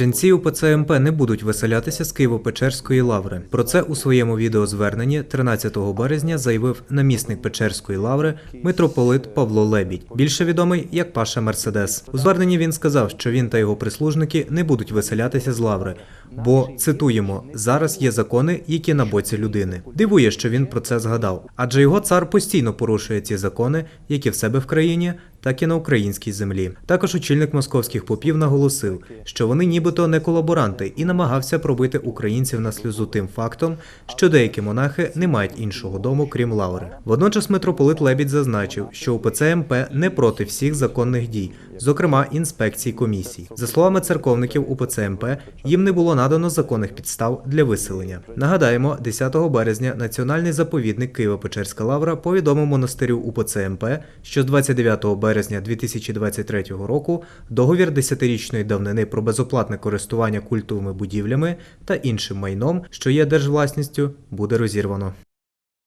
Ченці УПЦ МП не будуть виселятися з Києво-Печерської лаври. Про це у своєму відеозверненні 13 березня заявив намісник Печерської лаври митрополит Павло Лебідь, більше відомий як Паша Мерседес. У зверненні він сказав, що він та його прислужники не будуть виселятися з лаври, бо цитуємо: зараз є закони, які на боці людини. Дивує, що він про це згадав, адже його цар постійно порушує ці закони, як і в себе в країні, так і на українській землі. Також очільник московських попів наголосив, що вони нібито не колаборанти і намагався пробити українців на сльозу тим фактом, що деякі монахи не мають іншого дому, крім лаври. Водночас митрополит Лебідь зазначив, що УПЦ МП не проти всіх законних дій, зокрема інспекцій комісій. За словами церковників УПЦ МП, їм не було надано законних підстав для виселення. Нагадаємо, 10 березня національний заповідник Києво-Печерська лавра повідомив монастирю УПЦ МП, що з 29 березня 2023 року договір 10-річної давнини про безоплатне користування культовими будівлями та іншим майном, що є держвласністю, буде розірвано.